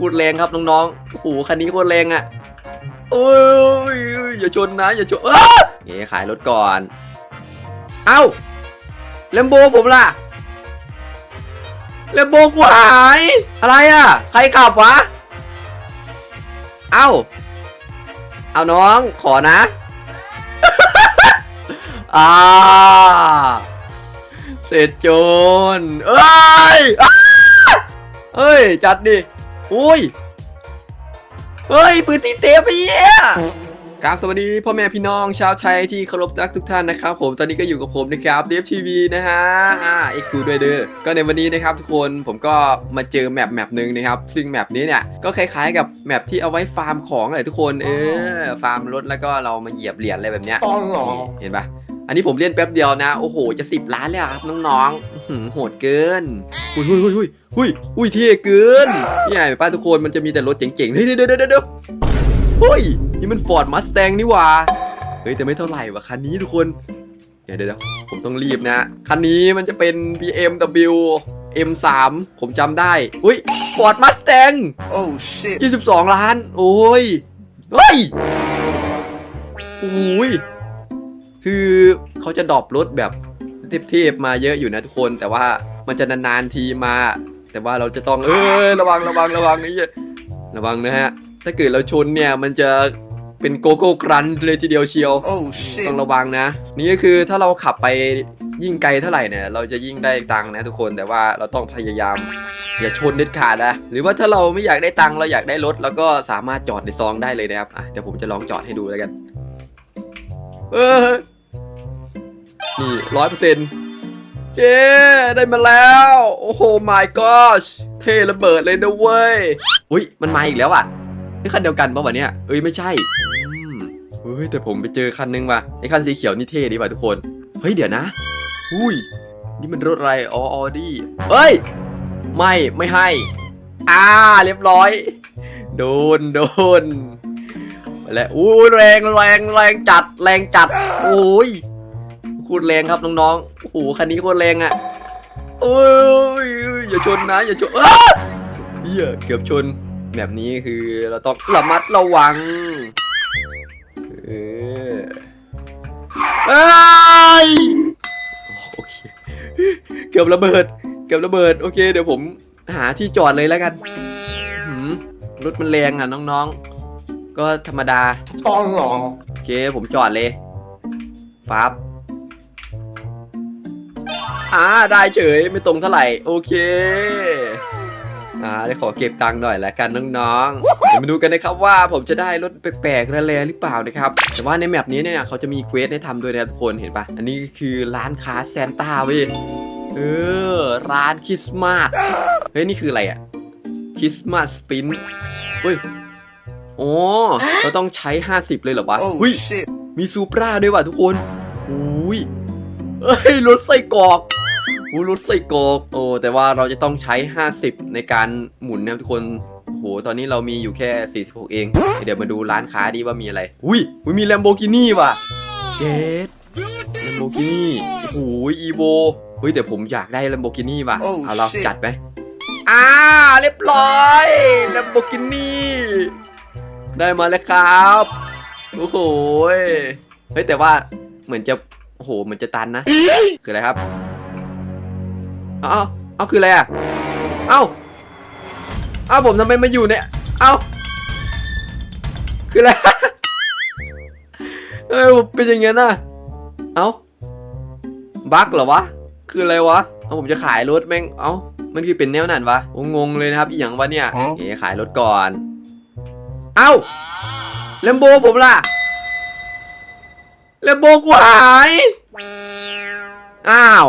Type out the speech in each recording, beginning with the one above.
โคตรแรงครับน้องๆโอ้โหคันนี้โคตรแรงอะโอ้ยอย่าชนนะอย่าชนเอ๋ขายรถก่อน เอ้าเลมโบผมล่ะเลมโบกูหาย อะไรอะ ใครขับวะ เอ้า เอาน้องขอนะอ่าเสร็จโจรเอ้ยเอ้ย จัดดิ อุ้ย เฮ้ยปืนตีเตะไปเยี่ยครับสวัสดีพ่อแม่พี่น้องชาวไทยที่เคารพรักทุกท่านนะครับ ผมตอนนี้ก็อยู่กับผมนะครับเดฟทีวีนะฮะอ่าเอ็กคูด้วยเด้อก็ในวันนี้นะครับทุกคนผมก็มาเจอแมปแมปหนึ่งนะครับ ซึ่งแมปนี้เนี่ยก็คล้ายๆกับแมปที่เอาไว้ฟาร์มของอะไรทุกคนเออฟาร์มรถแล้วก็เรามาเหยียบเหรียญอะไรแบบเนี้ยตอนหรอนี่เห็นปะ อันนี้ผมเล่นแป๊บเดียวนะ โอ้โห จะสิบล้านแล้วครับน้องๆอื้อหือโหดเกินหุยหุยหุยหุยหุยหุยเท่เกินนี่ไงป้าทุกคนมันจะมีแต่รถเจ๋งๆ เฮ้ยเดี๋ยวเดี๋ยวเดี๋ยวเดี๋ยวเฮ้ยนี่มันฟอร์ดมัสแตงนี่หว่า เฮ้ยแต่ไม่เท่าไหร่ว่ะคันนี้ทุกคน เดี๋ยวเดี๋ยวเดี๋ยวผมต้องรีบนะ คันนี้มันจะเป็น BMW M3 ผมจำได้ อุ้ยฟอร์ดมัสแตง Oh shit 22 ล้าน โอ้ย เฮ้ยโอ้ย คือเขาจะดรอปรถแบบเทพๆมาเยอะอยู่นะทุกคน แต่ว่ามันจะนานๆทีมา แต่ว่าเราจะต้องเออระวังระวังระวังนี่ระวังนะฮะ ถ้าเกิดเราชนเนี่ยมันจะเป็นโกโก้ครันช์เลยทีเดียวเชียว Oh shit ต้องระวังนะ นี่ก็คือถ้าเราขับไปยิ่งไกลเท่าไหร่เนี่ย เราจะยิ่งได้ตังค์นะทุกคนแต่ว่าเราต้องพยายาม อย่าชนเด็ดขาดนะหรือว่าถ้าเราไม่อยากได้ตังค์เราอยากได้รถเราก็สามารถจอดในซองได้เลยนะครับอะเดี๋ยวผมจะลองจอดให้ดูแล้วกัน เออนี่ร้อยเปอร์เซ็นต์เย้ได้มาแล้ว โอ้โห my gosh เทระเบิดเลยนะเว้ย อุ้ยมันมาอีกแล้วอะนี่คันเดียวกันปะวะเนี่ยเอ้ยไม่ใช่อืมเฮ้ยแต่ผมไปเจอคันนึงว่ะไอ้คันสีเขียวนี่เท่ดีว่ะทุกคน เฮ้ยเดี๋ยวนะ อุ้ย นี่มันรถอะไรอ๋อออดี้เฮ้ย ไม่ไม่ให้ อ่า เรียบร้อย โดนโดน แล้วอู้แรงแรงแรงจัดแรงจัดโอ้ยโคตรแรงครับน้องๆโอ้โหคันนี้โคตรแรงอะ่ะโอ้ยอย่าชนนะอย่าชนเฮียเกือบชนแบบนี้คือเราต้องระมัดระวังเออเอ้ยโอเคเกือบระเบิด เกือบระเบิดโอเค เดี๋ยวผมหาที่จอดเลยแล้วกันรถมันแรงอะน้องๆ ก็ธรรมดาตอนหรอโอเคผมจอดเลยฟับอ่าได้เฉยไม่ตรงเท่าไหร่ โอเคอ่าได้ขอเก็บตังค์หน่อยแล้วกันน้องๆ เดี๋ยวมาดูกันนะครับว่าผมจะได้รถแปลกๆแรงๆหรือเปล่านะครับ แต่ว่าในแมปนี้เนี่ยเขาจะมีเควสให้ทำด้วยนะทุกคนเห็นปะอันนี้คือร้านค้าแซนต้าเว้ยเออ ร้านคริสต์มาสเฮ้ย นี่คืออะไรอะคริสต์มาสสปินเฮ้ย โอ้เราต้องใช้ 50 เลยเหรอวะ Oh เฮ้ย shit มีซูปราด้วยว่ะทุกคนอุ้ยเอ้ยรถไส้กรอกโอ้รถไส้กรอกโอ้แต่ว่าเราจะต้องใช้ 50 ในการหมุนนะครับทุกคนโอ้โหตอนนี้เรามีอยู่แค่ 46 เอง เดี๋ยวมาดูร้านค้าดีว่ามีอะไร อุ้ยอุ้ยมี Lamborghini ว่ะเจด Lamborghini โอ้โห Evo เฮ้ยแต่ผมอยากได้ Lamborghini ว่ะ Oh เอาเรา shit จัดไหมอ่าเรียบร้อย Lamborghini ได้มาแล้วครับโอ้โหยเฮ้ยแต่ว่าเหมือนจะโอ้โหเหมือนจะตันนะ คืออะไรครับเอาเอาเอาคืออะไรอะเอาเอาผมทำไมมาอยู่เนี่ยเอาคืออะไรเอ้ยผมเป็นอย่างงี้น่ะเอาบั๊กเหรอวะคืออะไรวะเอาผมจะขายรถแม่งเอามันคือเป็นแนวนั้นวะโอ้งงเลยนะครับอีหยังวะเนี่ยฮะเอ๋ขายรถก่อน เอ้าเลมโบผมล่ะเลมโบกูหาย อ้าว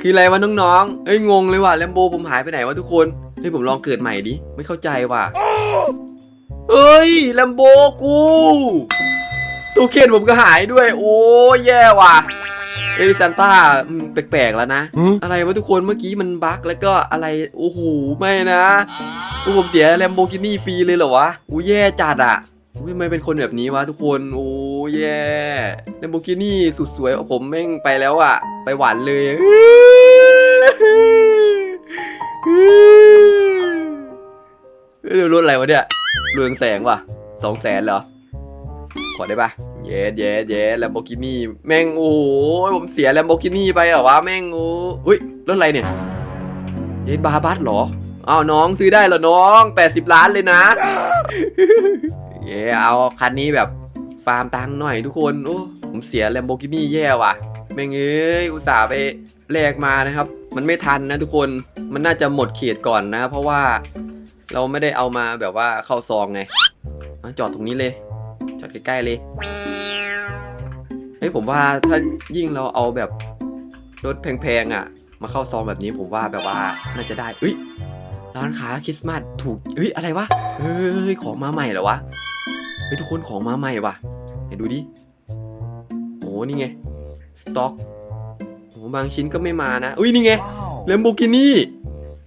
คืออะไรวะน้องๆเอ้ยงงเลยว่ะแลมโบผมหายไปไหนวะทุกคนเฮ้ยผมลองเกิดใหม่ดิ ไม่เข้าใจว่ะเอ้ยแลมโบกูตู้เคนผมก็หายด้วย โอ้แย่ว่ะเอ้ยซานต้าอืมแปลกๆแล้วนะ อะไรวะทุกคนเมื่อกี้มันบั๊กแล้วก็อะไร โอ้โห ไม่นะพว กผมเสียแลมโบกินี่ฟรีเลยเหรอวะอู้แย่จัดอะทำไมเป็นคนแบบนี้วะทุกคนโอ้แย่แลมโบกินี่สุดสวยผมแม่งไปแล้วอะไปหวานเลยเฮ้ยรถอะไรวะเนี่ยเรืองแสงว่ะสองแสนเหรอขอได้ปะเย้เย้เย้แลมโบกินี่แม่งโอ้โหผมเสียแลมโบกินี่ไปเหรอวะแม่งโอ้ยรถอะไรเนี่ยเย้บาบัสเหรอ อ้าวน้องซื้อได้เหรอน้อง 80 ล้านเลยนะเย้เอาคันนี้แบบฟาร์มตังค์หน่อยทุกคน โอ้ผมเสียแลมโบกินี่แย่ว่ะแม่งเอ้ยอุตส่าห์ไปแลกมานะครับ มันไม่ทันนะทุกคนมันน่าจะหมดเขตก่อนนะ เพราะว่าเราไม่ได้เอามาแบบว่าเข้าซองไงจอดตรงนี้เลย จอดใกล้ๆเลยเฮ้ยผมว่าถ้ายิ่งเราเอาแบบรถแพงๆอะ มาเข้าซองแบบนี้ผมว่าแบบว่าน่าจะได้เอ้ย ร้านค้าคริสต์มาสถูกเฮ้ยอะไรวะเฮ้ยของมาใหม่เหรอวะเฮ้ยทุกคนของมาใหม่วะเห็นดูดิโอ้นี่ไงสต็อกโอ้บางชิ้นก็ไม่มานะอุ้ยนี่ไงเลมโบกินี่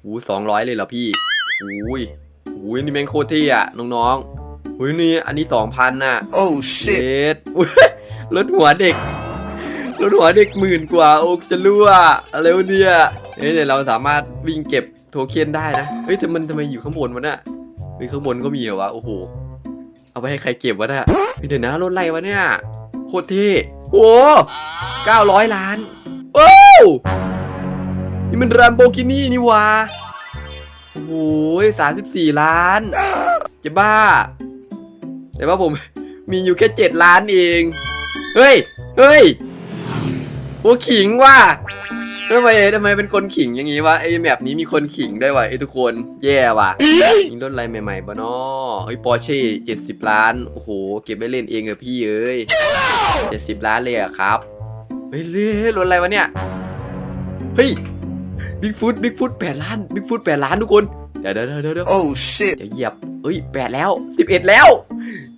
หูสองร้อยเลยเหรอพี่อุ้ยอุ้ยนี่แม่งโคตรเท่อะน้องๆอุ้ยนี่อันนี้สองพันน่ะ Oh เช shit. ดอุ้ยรถหัวเด็กรถหัวเด็กหมื่นกว่าโอ้จะรั่วอะไรวะเนี่ย เฮ้ยเดี๋ยวเราสามารถวิ่งเก็บโทเค็นได้นะ เฮ้ยแต่มันทำไมอยู่ข้างบนวะเนี่ยเฮ้ยข้างบนก็มีเหรอวะ โอ้โห เอาไปให้ใครเก็บวะเนี่ยเฮ้ยเดี๋ยวนะรถอะไรวะเนี่ย โคตรเท่โอ้เก้าร้อยล้าน โอ้วนี่มันรัมโบกินี่นี่หวะโอ้โหสามสิบสี่ล้าน จะบ้า แต่ว่าผมมีอยู่แค่เจ็ดล้านเอง เฮ้ย เฮ้ยโอ้ขิงว่ะ ทำไมทำไมเป็นคนขิงอย่างงี้วะไอ้แมปนี้มีคนขิงด้วยวะไอ้ทุกคนแย่ว่ะมีรถอะไรใหม่ๆบ้านาะเฮ้ยปอร์เช่เจ็ดสิบล้านโอ้โหเก็บไว้เล่นเองเหรอพี่เอ้ยเจ็ดสิบล้านเลยเหรอะครับเฮ้ยเล่รถอะไรวะเนี่ยเฮ้ยบิ๊กฟุตบิ๊กฟุตแปดล้านบิ๊กฟุตแปดล้านทุกคนเดี๋ยวเดี๋ยวเดี๋ยวเดี๋ยว Oh shit. เดี๋ยวเหยียบเอ้ยแปดแล้วสิบเอ็ดแล้ว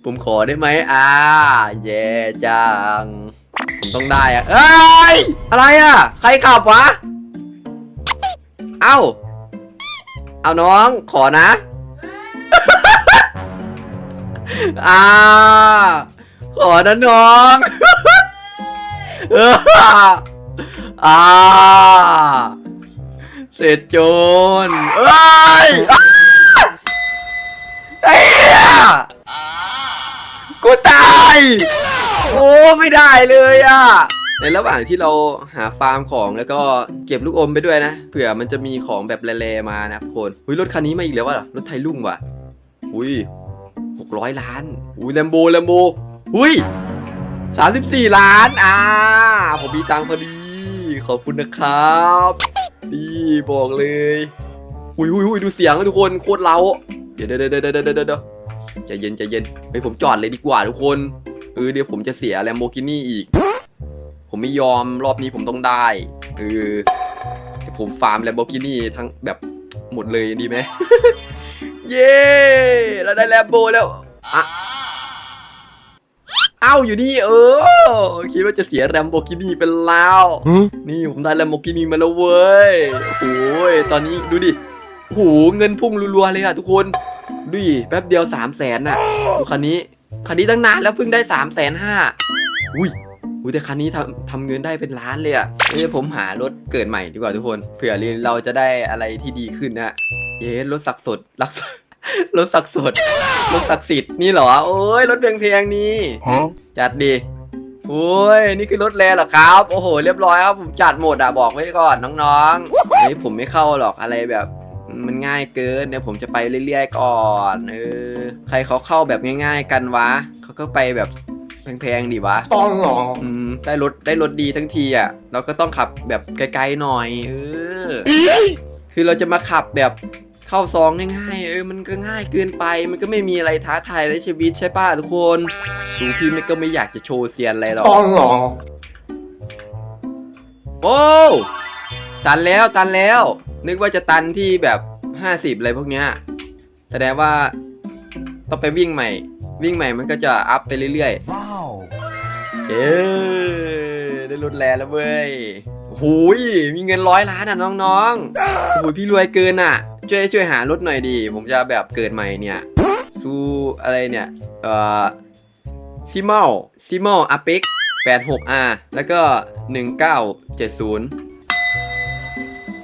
ผมขอได้ไหมอ่าแย่จัง ผมต้องได้อะเอ้ย อะไรอะใครขับวะ เอ้า เอาน้องขอนะ อ่า ขอนะน้องเอออ่าเสร็จโจรเอ้ยไอ้เหี้ยกูตาย โอ้ไม่ได้เลยอะ ในระหว่างที่เราหาฟาร์มของแล้วก็เก็บลูกอมไปด้วยนะเผื่อมันจะมีของแบบแร่ๆมานะทุกคนอุ้ยรถคันนี้มาอีกแล้วว่ะรถไทยลุ่งว่ะอุ้ยหกร้อยล้านอุ้ยแลมโบแลมโบอุ้ยสามสิบสี่ล้านอ่าผมมีตังค์พอดี ขอบคุณนะครับนี่บอกเลยอุ้ยอุ้ยอุ้ยดูเสียงนะทุกคนโคตรเล้าเดี๋ยวเดี๋ยวเดี๋ยวเดี๋ยวเดี๋ยวเดี๋ยวใจเย็นใจเย็นเฮ้ผมจอดเลยดีกว่าทุกคน เออเดี๋ยวผมจะเสียแลมโบกินี่อีก ผมไม่ยอมรอบนี้ผมต้องได้เออผมฟาร์มแลมโบกินี่ทั้งแบบหมดเลยดีไหม เย้เราได้แลมโบแล้วอะเอ้าอยู่นี่เออคิดว่าจะเสียแลมโบกินี่เป็นแล้ว นี่ผมได้แลมโบกินี่มาแล้วเว้ยโอ้ยตอนนี้ดูดิโอ้โหเงินพุ่งรัวๆเลยอะทุกคนดูดิแป๊บเดียว3 0 0แสนน่ะดูคันนี้ คันนี้ตั้งนานแล้วเพิ่งได้3ามแสนห้าอุ้ยอุ้ยแต่คันนี้ทำทำเงินได้เป็นล้านเลยอะเอ้ยผมหารถเกิดใหม่ดีกว่าทุกคนเผื่อเราจะได้อะไรที่ดีขึ้นนะเย้รถศักดิ์สดรักษรถศักดิ์สดรถศักดิ์สิทธิ์นี่เหรอโอ้ยรถเพลงๆนี่ Huh? จัดดิโอ้ยนี่คือรถแลเหรอครับ โอ้โห เรียบร้อยครับผมจัดหมดอะบอกไว้ก่อนน้องๆเฮ้ยผมไม่เข้าหรอกอะไรแบบ มันง่ายเกินเดี๋ยวผมจะไปเรื่อยๆก่อนเออใครเขาเข้าแบบง่าย ๆ กันวะเขาก็ไปแบบแพงๆดิวะ Oh no. อืมได้รถได้รถดีทั้งทีอะ เราก็ต้องขับแบบไกลๆหน่อยเออคือเราจะมาขับแบบเข้าซองง่ายๆ เออ มันก็ง่ายเกินไป มันก็ไม่มีอะไรท้าทายในชีวิตใช่ป่ะทุกคนดูพี่ไม่ก็ไม่อยากจะโชว์เซียนอะไรหรอก Oh no. โอ้ ตันแล้วตันแล้ว นึกว่าจะตันที่แบบห้าสิบอะไรพวกเนี้ยแสดงว่าต้องไปวิ่งใหม่ วิ่งใหม่มันก็จะอัพไปเรื่อย Wow. ๆเอ๊ได้รถแลแล้วเว้ยโอ้โหยมีเงินร้อยล้านอะน้องๆโอ้โหพี่รวยเกินอะ ช่วยช่วยหารถหน่อยดี ผมจะแบบเกิดใหม่เนี่ยซูอะไรเนี่ยเอ่อซิมอลซิมอลอาเป็ก 86R แล้วก็ 1970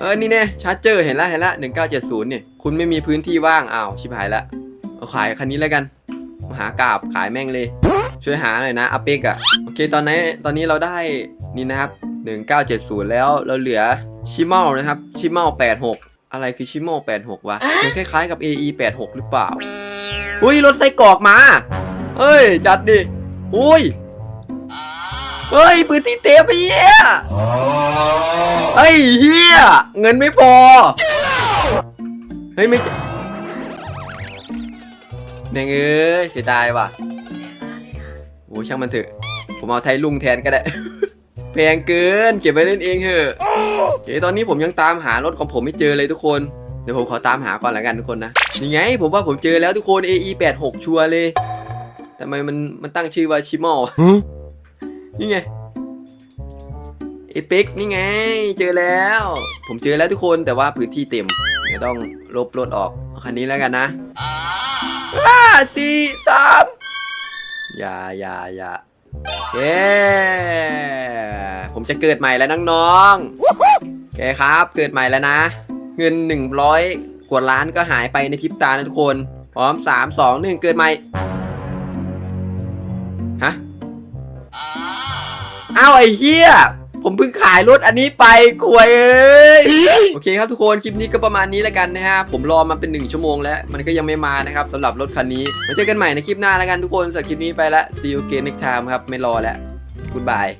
เออ นี่เนี่ยชาร์จเจอร์เห็นละเห็นละ1970เนี่ย คุณไม่มีพื้นที่ว่างอ้าวชิบหายละเอาขายคันนี้แล้วกันมาหากราบขายแม่งเลย ช่วยหาหน่อยนะอาเป็กอะโอเคตอนนี้ตอนนี้เราได้นี่นะครับ1970แล้วเราเหลือชิเมลนะครับชิเมล86อะไรคือชิเมล86วะมันคล้ายๆกับ AE 86หรือเปล่าอุ้ยรถไส้กรอกมาเฮ้ยจัดดิอุ้ย เฮ้ยปืนที่เต็มไปเหี้ยเฮ้ยเฮียเงินไม่พอ เฮ้ยไม่จะแม่งเอ้ยเสียดายว่ะโอ้ช่างมันเถอะ ผมเอาไทยลุงแทนก็ได้ แพงเกิน เก็บไว้เล่นเองเถอะโอเคตอนนี้ผมยังตามหารถของผมไม่เจอเลยทุกคน เดี๋ยวผมขอตามหาก่อนละกันทุกคนนะ นี่ไง ผมว่าผมเจอแล้วทุกคน AE 86 ชัวร์เลยทำไมมันมันตั้งชื่อว่าชิมอล นี่ไงเอเพ็กนี่ไง เจอแล้ว ผมเจอแล้วทุกคนแต่ว่าพื้นที่เต็มเดี๋ยวต้องลบรถออกคันนี้แล้วกันนะห้าสี่สามอย่าอย่าอย่าเย้ผมจะเกิดใหม่แล้วน้องๆโอเคครับ เกิดใหม่แล้วนะ เงิน 100กว่าล้านก็หายไปในพริบตานะทุกคน พร้อม 3 2 1 เกิดใหม่ อ้าวไอ้เหี้ยผมเพิ่งขายรถอันนี้ไปกวยเอ้ยโอเคครับทุกคนคลิปนี้ก็ประมาณนี้แล้วกันนะฮะผมรอมาเป็น1ชั่วโมงแล้วมันก็ยังไม่มานะครับสำหรับรถคันนี้มาเจอกันใหม่ในคลิปหน้าแล้วกันทุกคนสำหรับคลิปนี้ไปละ see you again next time ครับไม่รอแล้ว goodbye